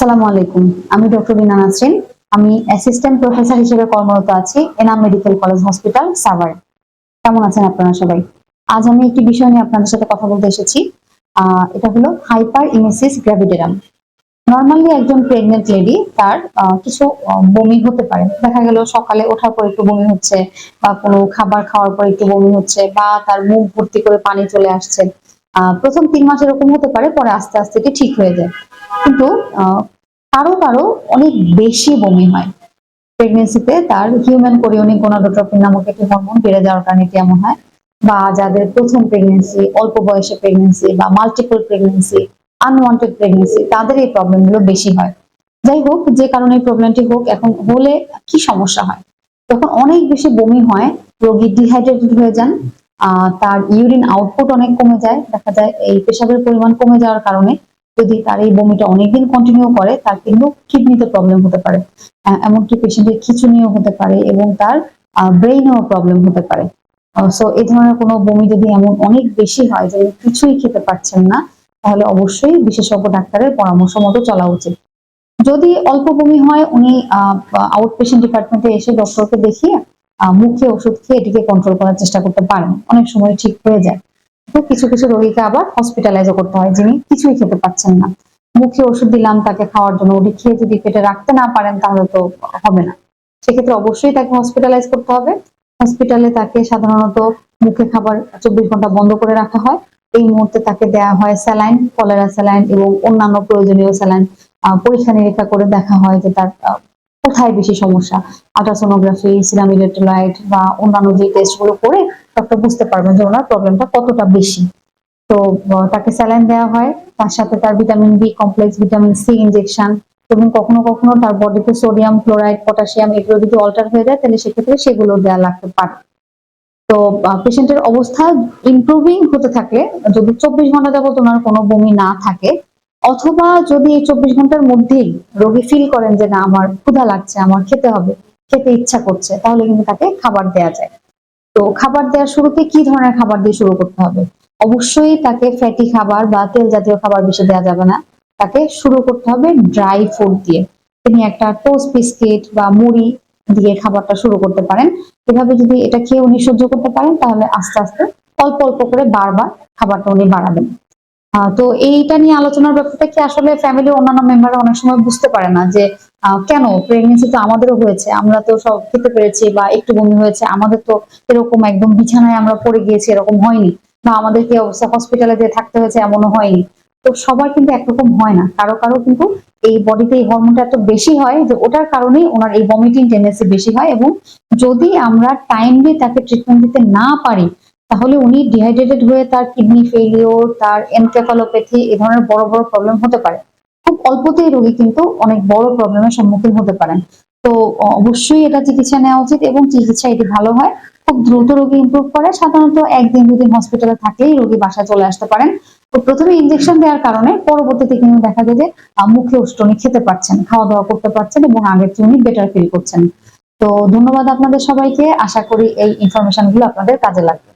আসসালামু আলাইকুম। আমি ডক্টর বিনা নাসরিন। আমি অ্যাসিস্ট্যান্ট প্রফেসর হিসেবে কর্মরত আছি Enam medical college hospital, Savar. কেমন আছেন আপনারা সবাই? আজ আমি একটি বিষয় নিয়ে আপনাদের সাথে কথা বলতে এসেছি। এটা হলো হাইপার ইমেসিস গ্র্যাভিডেরাম নর্মালি একজন প্রেগনেন্ট লেডি তার কিছু বমি হতে পারে। দেখা গেল সকালে ওঠার পর একটু বমি হচ্ছে বা কোনো খাবার খাওয়ার পর একটু বমি হচ্ছে বা তার মুখ ভর্তি করে পানি চলে আসছে। প্রথম তিন মাস এরকম হতে পারে, পরে আস্তে আস্তে ঠিক হয়ে যায়। কিন্তু কারও কারও অনেক বেশি বমি হয়। প্রেগনেন্সিতে তার হিউম্যান কোরিওনিক গোনাডোট্রপিন নামক একটি হরমোন বেড়ে যাওয়ার কারণে এটি এমন হয়। বা যাদের প্রথম প্রেগনেন্সি অল্প বয়সে প্রেগনেন্সি বা মাল্টিপল প্রেগনেন্সি আনওয়ান্টেড প্রেগনেন্সি তাদের এই প্রবলেমগুলো বেশি হয়। যাই হোক, যে কারণে এই প্রবলেমটি হোক, এখন হলে কি সমস্যা হয়? তখন অনেক বেশি বমি হয়, রোগী ডিহাইড্রেটেড হয়ে যান তার ইউরিন আউটপুট অনেক কমে যায়। দেখা যায় এই পেশাবের পরিমাণ কমে যাওয়ার কারণে যদি তার এই বমিটা অনেকদিন কন্টিনিউ করে, তার কিন্তু কিডনিতে প্রবলেম হতে পারে। এমনকি পেশেন্টের খিচুনিও হতে পারে এবং তার ব্রেইনেও প্রবলেম হতে পারে। সো এই ধরনের কোনো বমি যদি এমন অনেক বেশি হয় যে কিছুই খেতে পারছেন না, তাহলে অবশ্যই বিশেষজ্ঞ ডাক্তারের পরামর্শ মতো চলা উচিত। যদি অল্প বমি হয়, উনি আউট পেশেন্ট ডিপার্টমেন্টে এসে ডক্টরকে দেখিয়ে মুখে ওষুধ খেয়ে এটিকে কন্ট্রোল করার চেষ্টা করতে পারেন। অনেক সময় ঠিক হয়ে যায়। কিছু কিছু রোগীকে আবার হসপিটালাইজও করতে হয়, যিনি কিছুই খেতে পাচ্ছেন না। মুখে ওষুধ দিলাম, তাকে খাওয়ার জন্য ওটি খেয়ে যদি পেটে রাখতে না পারেন, তাহলে তো হবে না। সেক্ষেত্রে অবশ্যই তাকে হসপিটালাইজ করতে হবে। হসপিটালে তাকে সাধারণত মুখে খাবার চব্বিশ ঘণ্টা বন্ধ করে রাখা হয়। এই মুহূর্তে তাকে দেওয়া হয় স্যালাইন, কলেরা স্যালাইন এবং অন্যান্য প্রয়োজনীয় স্যালাইন পরীক্ষা নিরীক্ষা করে দেখা হয় যে তার কোথায় বেশি সমস্যা? আল্ট্রাসোনোগ্রাফি সিরাম ইলেকট্রোলাইট বা অন্যান্য যে টেস্টগুলো করে ডক্টর বুঝতে পারবেন যে ওনার প্রবলেমটা কতটা বেশি। তো তাকে স্যালাইন দেওয়া হয়, তার সাথে তার vitamin B complex vitamin C injection এবং কখনো কখনো তার বডিতে সোডিয়াম ক্লোরাইড পটাশিয়াম এগুলো যদি অল্টার হয়ে যায়, তাহলে সেক্ষেত্রে সেগুলো দেওয়া লাগতে পারে। তো পেশেন্টের অবস্থা ইমপ্রুভিং হতে থাকলে যদি চব্বিশ ঘণ্টা যাবত ওনার কোনো বমি না থাকে অথবা যদি চব্বিশ ঘণ্টার মধ্যেই রোগী ফিল করেন যে না, আমার ক্ষুধা লাগছে, আমার খেতে হবে, খেতে ইচ্ছা করছে, তাহলে কিন্তু তাকে খাবার দেওয়া যায়। তো খাবার দেওয়ার শুরুতে কি ধরনের খাবার দিয়ে শুরু করতে হবে? অবশ্যই তাকে ফ্যাটি খাবার বা তেল জাতীয় খাবার বেশি দেওয়া যাবে না। তাকে শুরু করতে হবে ড্রাই ফুড দিয়ে। তিনি একটা টোস্ট বিস্কিট বা মুড়ি দিয়ে খাবারটা শুরু করতে পারেন। এভাবে যদি এটা খেয়ে উনি সহ্য করতে পারেন, তাহলে আস্তে আস্তে অল্প অল্প করে বারবার খাবারটা উনি বাড়াবেন। তো এইটা নিয়ে আলোচনার ব্যাপারটা কি আসলে ফ্যামিলির অন্যান্য মেম্বাররা অনেক সময় বুঝতে পারে না যে কেন? প্রেগনেন্সি তো আমাদেরও হয়েছে, আমরা তো সব খেতে পেরেছি বা একটু বমি হয়েছে, আমাদের তো এরকম একদম বিছানায় আমরা পড়ে গিয়েছি, এরকম হয়নি। বা আমাদের কি অবস্থা? হসপিটালে যে থাকতে হয়েছে এমনও হয়নি। তো সবার কিন্তু একরকম হয় না। কারও কারও কিন্তু এই বডিতে এই হরমোনটা এত বেশি হয় যে, ওটার কারণেই ওনার এই ভমিটিং টেন্ডেন্সি বেশি হয় এবং যদি আমরা টাইমলি তাকে ট্রিটমেন্ট দিতে না পারি তাহলে উনি ডিহাইড্রেটেড হয়ে তার কিডনি ফেলিওর তার এনকেফালোপ্যাথি এই ধরনের বড় বড় প্রবলেম হতে পারে। খুব অল্পতেই রোগী কিন্তু অনেক বড় প্রবলেমের সম্মুখীন হতে পারেন। তো অবশ্যই এটা চিকিৎসা নেওয়া উচিত এবং চিকিৎসা এটি ভালো হয়। খুব দ্রুত রোগী ইমপ্রুভ করে। সাধারণত একদিন, দুদিন হসপিটালে থাকলেই রোগী বাসায় চলে আসতে পারেন। তো প্রথমে ইনজেকশন দেওয়ার কারণে পরবর্তীতে কিন্তু দেখা যায় যে মুখে উষ্টনি খেতে পারছেন খাওয়া দাওয়া করতে পারছেন এবং আগের চেয়ে উনি বেটার ফিল করছেন। তো ধন্যবাদ আপনাদের সবাইকে। আশা করি এই ইনফরমেশনগুলো আপনাদের কাজে লাগবে।